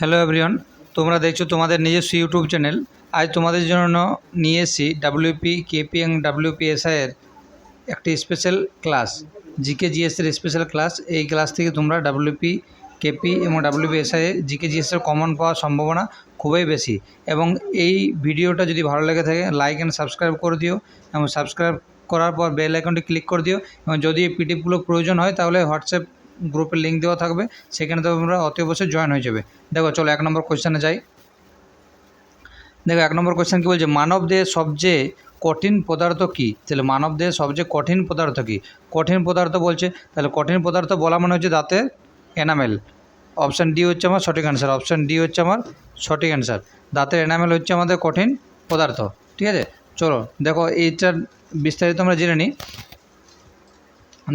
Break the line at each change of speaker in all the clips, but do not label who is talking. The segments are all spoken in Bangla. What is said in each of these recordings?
হ্যালো এভরিওয়ান, তোমরা দেখছ তোমাদের নিজস্ব ইউটিউব চ্যানেল। আজ তোমাদের জন্য নিয়ে এসেছি ডাব্লিউপি কেপি এবং ডাব্লিউপিএসআই এর একটি স্পেশাল ক্লাস জিকে জিএসের স্পেশাল ক্লাস এই ক্লাস থেকে তোমরা ডাব্লিউপি কেপি এবং ডাব্লিউপিএসআই জিকে জিএসের কমন পাওয়ার সম্ভাবনা খুবই বেশি। এবং এই ভিডিওটা যদি ভালো লেগে থাকে লাইক অ্যান্ড সাবস্ক্রাইব করে দিও এবং সাবস্ক্রাইব করার পর বেল আইকনটি ক্লিক করে দিও। এবং যদি এই পিডিএফগুলো প্রয়োজন হয়, তাহলে হোয়াটসঅ্যাপ গ্রুপের লিঙ্ক দেওয়া থাকবে, সেখানে তোমরা অতি অবশ্যই জয়েন হয়ে যাবে। দেখো, চলো এক নম্বর কোয়েশ্চেনে যাই। দেখো, এক নম্বর কোয়েশ্চেন কী বলছে? মানব দেহের সবচেয়ে কঠিন পদার্থ কী? তাহলে মানব দেহের সবচেয়ে কঠিন পদার্থ কী? কঠিন পদার্থ বলছে, তাহলে কঠিন পদার্থ বলা মানে হচ্ছে দাঁতের এনামেল অপশান ডি হচ্ছে আমার সঠিক অ্যান্সার অপশান ডি হচ্ছে আমার সঠিক অ্যান্সার দাঁতের এনামেল হচ্ছে আমাদের কঠিন পদার্থ। ঠিক আছে? চলো, দেখো, এইটার বিস্তারিত আমরা জেনে নিই।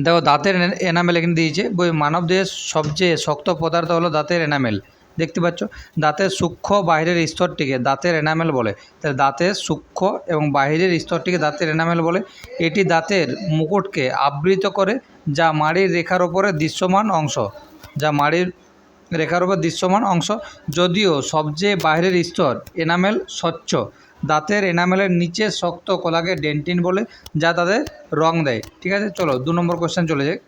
দেখো দাঁতের এনা- এনামেল এখানে দিয়েছে। বই মানব দেহের সবচেয়ে শক্ত পদার্থ হলো দাঁতের এনামেল দেখতে পাচ্ছ? দাঁতের সূক্ষ্ম বাইরের স্তরটিকে দাঁতের এনামেল বলে। তাহলে দাঁতের সূক্ষ্ম এবং বাইরের স্তরটিকে দাঁতের এনামেল বলে। এটি দাঁতের মুকুটকে আবৃত করে, যা মাড়ির রেখার ওপরে দৃশ্যমান অংশ। যা মাড়ির রেখার ওপর দৃশ্যমান অংশ। যদিও সবচেয়ে বাইরের স্তর এনামেল স্বচ্ছ। দাঁতের এনামেলের নিচে শক্ত কলাকে ডেন্টিন বলে, যা তাদের রং দেয়। ঠিক আছে? চলো, দু নম্বর কোশ্চেন চলে যাই।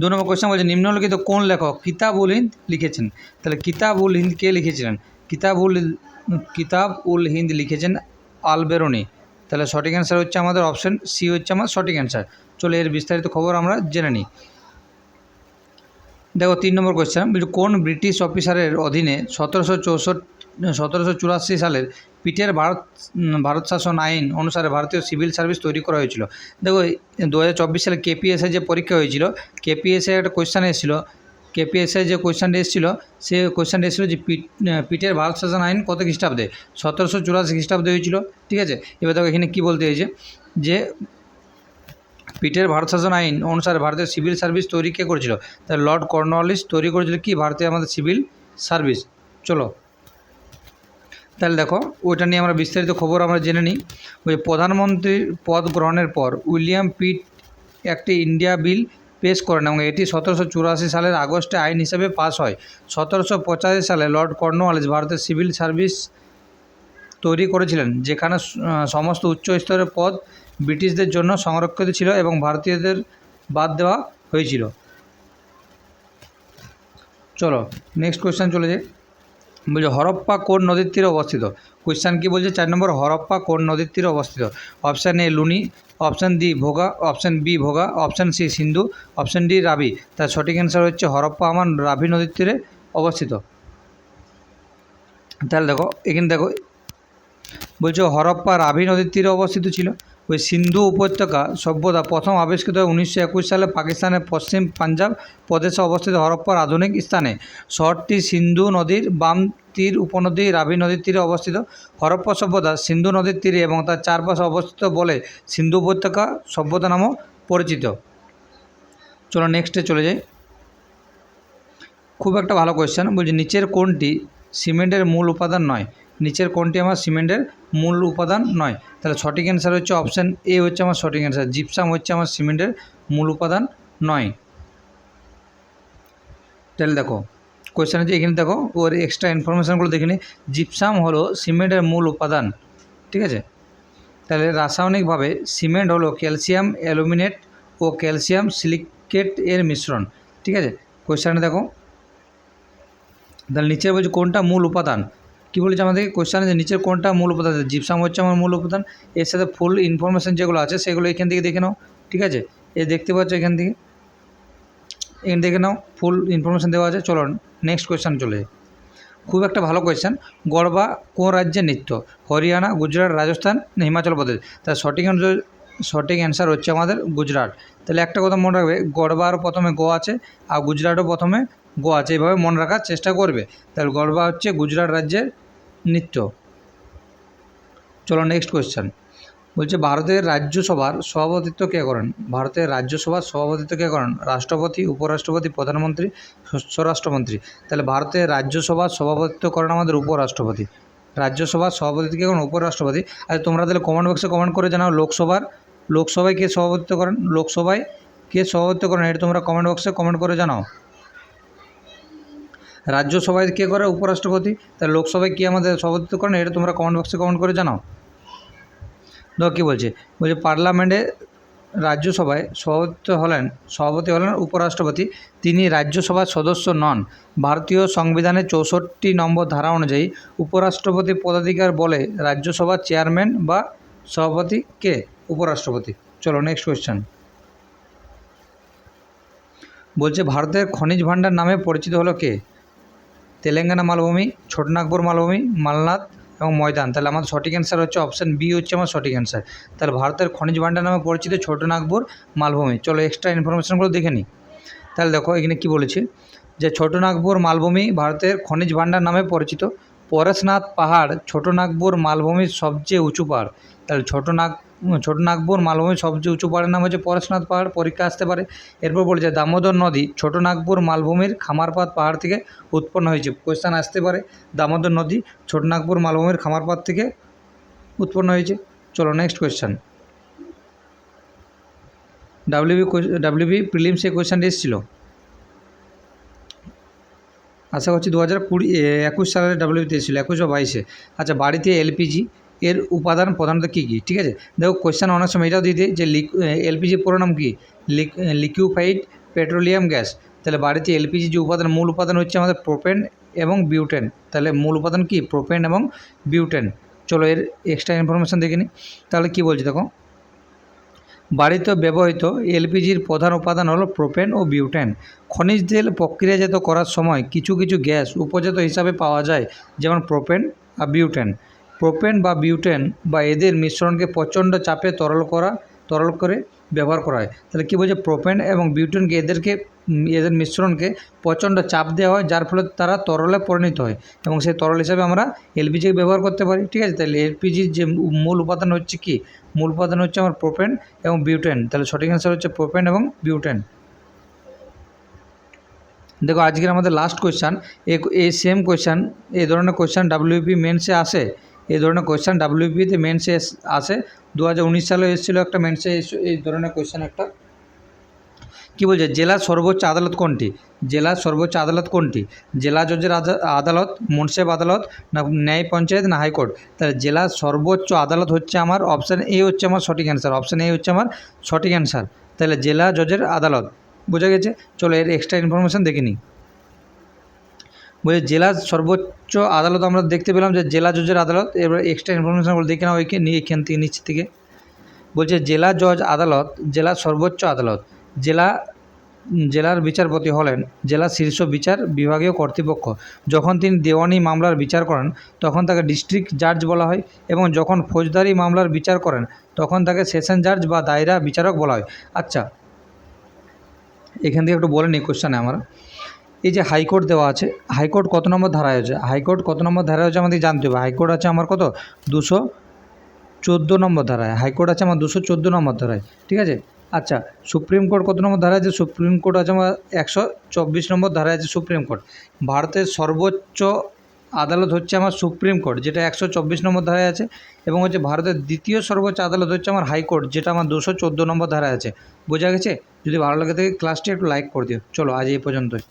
দু নম্বর কোশ্চেন বলছে, নিম্নলিখিত কোন লেখক কিতাব উল হিন্দ লিখেছেন? তাহলে কিতাব উল হিন্দ কে লিখেছিলেন? কিতাব উল কিতাব উল হিন্দ লিখেছেন আলবেরনি। তাহলে সঠিক অ্যান্সার হচ্ছে আমাদের অপশন সি হচ্ছে আমার সঠিক অ্যান্সার চলো, এর বিস্তারিত খবর আমরা জেনে নিই। দেখো, তিন নম্বর কোয়েশ্চেন কোন ব্রিটিশ অফিসারের অধীনে সতেরোশো চৌষট্টি সতেরোশো চুরাশি সালের পিটের ভারত ভারত শাসন আইন অনুসারে ভারতীয় সিভিল সার্ভিস তৈরি করা হয়েছিল। দেখো দু হাজার চব্বিশ সালে কেপিএসআই যে পরীক্ষা হয়েছিল কেপিএসআই একটা কোয়েশ্চেন এসেছিল। কেপিএসআই যে কোয়েশ্চেনটা এসেছিল, সে কোয়েশ্চেনটা এসেছিল যে পিট পিটের ভারত শাসন আইন কত খ্রিস্টাব্দে? সতেরোশো চুরাশি খ্রিস্টাব্দে হয়েছিল, ঠিক আছে? এবার দেখো, এখানে কী বলতে হয়েছে যে পিটের ভারত শাসন আইন অনুসারে ভারতের সিভিল সার্ভিস তৈরি কে করেছিল? তাহলে লর্ড কর্নওয়ালিস তৈরি করেছিল কি? ভারতীয় আমাদের সিভিল সার্ভিস। চলো। তাহলে দেখো, ওইটা নিয়ে আমরা বিস্তারিত খবর আমরা জেনে নিই। ওই প্রধানমন্ত্রীর পদ গ্রহণের পর উইলিয়াম পিট একটি ইন্ডিয়া বিল পেশ করেন এবং এটি সতেরোশো চুরাশি সালের আগস্টে আইন হিসেবে পাস হয়। সতেরোশো পঁচাশি সালে লর্ড কর্নওয়ালিস ভারতের সিভিল সার্ভিস তৈরি করেছিলেন, যেখানে সমস্ত উচ্চ স্তরের পদ ব্রিটিশদের জন্য সংরক্ষিত ছিল এবং ভারতীয়দের বাদ দেওয়া হয়েছিল। চলো নেক্সট কোয়েশ্চেন চলে যাই। বলছে, হরপ্পা কোন নদীর তীরে অবস্থিত? কোয়েশ্চেন কি বলছে? চার নম্বর, হরপ্পা কোন নদীর তীরে অবস্থিত? Option A Luni option D Bhoga option B Bhoga option C Sindhu option D Ravi. তার সঠিক অ্যান্সার হচ্ছে হরপ্পা আমার রাভি নদীর তীরে অবস্থিত। তাহলে দেখো, এখানে দেখো, বলছে হরপ্পা রাভি নদীর তীরে অবস্থিত ছিল। ওই সিন্ধু উপত্যকা সভ্যতা প্রথম আবিষ্কৃত হয় উনিশশো একুশ সালে পাকিস্তানের পশ্চিম পাঞ্জাব প্রদেশে অবস্থিত হরপ্পার আধুনিক স্থানে। শহরটি সিন্ধু নদীর বাম তীর উপনদী রাভি নদীর তীরে অবস্থিত। হরপ্পা সভ্যতা সিন্ধু নদীর তীরে এবং তার চারপাশে অবস্থিত বলে সিন্ধু উপত্যকা সভ্যতা নামও পরিচিত। চলো নেক্সটে চলে যাই। খুব একটা ভালো কোয়েশ্চেন বলছি নিচের কোনটি সিমেন্টের মূল উপাদান নয়? নিচের কোনটি আমার সিমেন্টের মূল উপাদান নয়? তাহলে সঠিক অ্যান্সার হচ্ছে অপশান এ হচ্ছে আমার সঠিক অ্যান্সার জিপসাম হচ্ছে আমার সিমেন্টের মূল উপাদান নয়। তাহলে দেখো কোয়েশ্চেন হচ্ছে এখানে দেখো, ওর এক্সট্রা ইনফরমেশানগুলো দেখে নিই জিপসাম হলো সিমেন্টের মূল উপাদান, ঠিক আছে? তাহলে রাসায়নিকভাবে সিমেন্ট হলো ক্যালসিয়াম, অ্যালুমিনেট ও ক্যালসিয়াম সিলিকেট এর মিশ্রণ, ঠিক আছে? কোয়েশ্চেনে দেখো, তাহলে নিচে বলছে কোনটা মূল উপাদান? কী বলেছে আমাদেরকে? কোয়েশ্চানে যে নিচের কোনটা মূল উপাদান? জিপসাম হচ্ছে আমার মূল উপাদান। এর সাথে ফুল ইনফরমেশান যেগুলো আছে, সেগুলো এখান থেকে দেখে নাও, ঠিক আছে? এ দেখতে পাচ্ছ এখান থেকে? এখান দেখে নাও ফুল ইনফরমেশান দেওয়া আছে। চলো নেক্সট কোয়েশ্চান চলে খুব একটা ভালো কোয়েশ্চেন গড়বা কোন রাজ্যের নৃত্য? হরিয়ানা, গুজরাট, রাজস্থান হিমাচল প্রদেশ? তার সঠিক সঠিক অ্যান্সার হচ্ছে আমাদের গুজরাট। তাহলে একটা কথা মনে রাখবে গড়বার প্রথমে গো আছে, আর গুজরাটও প্রথমে গো আছে। এইভাবে মনে রাখার চেষ্টা করবে। তাহলে গড়বা হচ্ছে গুজরাট রাজ্যের নৃত্য। চলো নেক্সট কোয়েশ্চেন বলছে, ভারতের রাজ্যসভার সভাপতিত্ব কে করেন? ভারতের রাজ্যসভার সভাপতিত্ব কে করেন? রাষ্ট্রপতি, উপরাষ্ট্রপতি, প্রধানমন্ত্রী, স্বরাষ্ট্রমন্ত্রী। তাহলে ভারতের রাজ্যসভার সভাপতিত্ব করেন আমাদের উপরাষ্ট্রপতি। রাজ্যসভার সভাপতি কে করেন? উপরাষ্ট্রপতি। আর তোমরা তাহলে কমেন্ট বক্সে কমেন্ট করে জানাও লোকসভার, লোকসভায় কে সভাপতিত্ব করেন? লোকসভায় কে সভাপতিত্ব করেন? এটা তোমরা কমেন্ট বক্সে কমেন্ট করে জানাও। রাজ্যসভায় কে করে উপরাষ্ট্রপতি? তাহলে লোকসভায় কে আমাদের সভাপতিত্ব করেন? এটা তোমরা কমেন্ট বক্সে কমেন্ট করে জানাও। দেখো কী বলছে? বলছে, পার্লামেন্টে রাজ্যসভায় সভাপতি হলেন সভাপতি হলেন উপরাষ্ট্রপতি। তিনি রাজ্যসভার সদস্য নন। ভারতীয় সংবিধানের চৌষট্টি নম্বর ধারা অনুযায়ী উপরাষ্ট্রপতি পদাধিকার বলে রাজ্যসভার চেয়ারম্যান বা সভাপতি কে? উপরাষ্ট্রপতি। চলো নেক্সট কোয়েশ্চেন বলছে, ভারতের খনিজ ভাণ্ডার নামে পরিচিত হলো কে? তেলেঙ্গানা মালভূমি, ছোটনাগপুর মালভূমি, মালনাথ এবং ময়দান। তাহলে আমার সঠিক অ্যান্সার হচ্ছে অপশান বি হচ্ছে আমার সঠিক অ্যান্সার তাহলে ভারতের খনিজ ভাণ্ডার নামে পরিচিত ছোটনাগপুর মালভূমি। চলো এক্সট্রা ইনফরমেশনগুলো দেখে নিই। তাহলে দেখো এখানে কি বলেছে? যে ছোটনাগপুর মালভূমি ভারতের খনিজ ভাণ্ডার নামে পরিচিত। পরেশনাথ পাহাড় ছোটনাগপুর মালভূমির সবচেয়ে উঁচু পাহাড়। তাহলে ছোটনাগ ছোটনাগপুর মালভূমির সবচেয়ে উঁচু পাহাড়ের নাম হচ্ছে পরেশনাথ পাহাড়, পরীক্ষা আসতে পারে। এরপর বলেছে দামোদর নদী ছোটনাগপুর মালভূমির খামারপাত পাহাড় থেকে উৎপন্ন হয়েছে। কোয়েশ্চান আসতে পারে? দামোদর নদী ছোটনাগপুর মালভূমির খামারপাত থেকে উৎপন্ন হয়েছে। চলো নেক্সট কোয়েশ্চান ডাব্লিউবি ডাব্লিউবি প্রিলিমসে কোয়েশ্চানটি এসেছিল। আশা করছি দু হাজার কুড়ি একুশ সালের ডাব্লিউবিতে এসেছিল, একুশ বা বাইশে। আচ্ছা বাড়িতে এলপিজি এর উপাদান প্রধানত কী কী? ঠিক আছে? দেখো কোয়েশ্চান অনেক সময় এটাও দিতে যে লিক এলপিজির পুরো নাম কী? লিকুইফাইড পেট্রোলিয়াম গ্যাস তাহলে বাড়িতে এলপিজি যে উপাদান, মূল উপাদান হচ্ছে আমাদের প্রোপেন এবং বিউটেন তাহলে মূল উপাদান কী? প্রোপেন এবং বিউটেন চলো এর এক্সট্রা ইনফরমেশান দেখে নিই তাহলে কী বলছি দেখো? বাড়িতে ব্যবহৃত এলপিজির প্রধান উপাদান হলো প্রোপেন ও বিউটেন খনিজ তেল প্রক্রিয়াজাত করার সময় কিছু কিছু গ্যাস উপজাত হিসাবে পাওয়া যায়, যেমন প্রোপেন আর বিউটেন প্রোপেন বা বিউটেন বা এদের মিশ্রণকে প্রচণ্ড চাপে তরল করা, তরল করে ব্যবহার করা হয়। তাহলে কী বলছে প্রোপেন এবং বিউটেনকে এদেরকে, এদের মিশ্রণকে প্রচণ্ড চাপ দেওয়া হয়, যার ফলে তারা তরলে পরিণত হয় এবং সেই তরল হিসাবে আমরা এলপিজি ব্যবহার করতে পারি। ঠিক আছে? তাহলে এলপিজির যে মূল উপাদান হচ্ছে কি? মূল উপাদান হচ্ছে আমার প্রোপেন এবং বিউটেন। তাহলে সঠিক অ্যান্সার হচ্ছে প্রোপেন এবং বিউটেন। দেখো, আজকের আমাদের লাস্ট কোয়েশ্চান এই সেম কোয়েশ্চান এই ধরনের কোয়েশ্চান ডাব্লিউপি মেন্সে আসে। এই ধরনের কোয়েশ্চান ডাব্লিউপিতে মেন্সে আসে দু হাজার উনিশ সালে এসেছিল একটা মেন্সে এই ধরনের কোয়েশ্চান একটা। কী বলছে? জেলার সর্বোচ্চ আদালত কোনটি? জেলার সর্বোচ্চ আদালত কোনটি? জেলা জজের আদা- আদালত মুন্সেফ আদালত না ন্যায় পঞ্চায়েত না হাইকোর্ট? তাহলে জেলার সর্বোচ্চ আদালত হচ্ছে আমার অপশান এ হচ্ছে আমার সঠিক অ্যান্সার অপশান এ হচ্ছে আমার সঠিক অ্যান্সার তাহলে জেলা জজের আদালত, বোঝা গেছে? চলো এর এক্সট্রা ইনফরমেশান দেখে নিই। বলছে জেলার সর্বোচ্চ আদালত আমরা দেখতে পেলাম যে জেলা জজের আদালত এবার এক্সট্রা ইনফরমেশানগুলো দেখে নাও এখানে নিয়ে এখান থেকে, নিচ থেকে। বলছে জেলা জজ আদালত জেলার সর্বোচ্চ আদালত, জেলা, জেলার বিচারপতি হলেন জেলার শীর্ষ বিচার বিভাগীয় কর্তৃপক্ষ। যখন তিনি দেওয়ানি মামলার বিচার করেন, তখন তাকে ডিস্ট্রিক্ট জাজ বলা হয় এবং যখন ফৌজদারি মামলার বিচার করেন, তখন তাকে সেশন জাজ বা দায়রা বিচারক বলা হয়। আচ্ছা এখান থেকে একটু বলে নিই কোশ্চানে আমার। এই যে হাইকোর্ট দেওয়া আছে হাইকোর্ট কত নম্বর ধারায় আছে হাইকোর্ট কত নম্বর ধারায় আছে আমাদের জানতে হবে। হাইকোর্ট আছে আমার কত? দুশো চোদ্দ নম্বর ধারায়। হাইকোর্ট আছে আমার দুশো চোদ্দ নম্বর ধারায়। ঠিক আছে? আচ্ছা সুপ্রিম কোর্ট কত নম্বর ধারায় আছে? সুপ্রিম কোর্ট আছে আমার একশো চব্বিশ নম্বর ধারায় আছে সুপ্রিম কোর্ট ভারতের সর্বোচ্চ আদালত হচ্ছে আমার সুপ্রিম কোর্ট যেটা একশো চব্বিশ নম্বর ধারায় আছে, এবং হচ্ছে ভারতের দ্বিতীয় সর্বোচ্চ আদালত হচ্ছে আমার হাইকোর্ট যেটা আমার দুশো চোদ্দ নম্বর ধারায় আছে। বোঝা গেছে? যদি ভালো লাগে থাকে ক্লাসটি একটু লাইক করে দিও। চলো, আজ এই পর্যন্তই।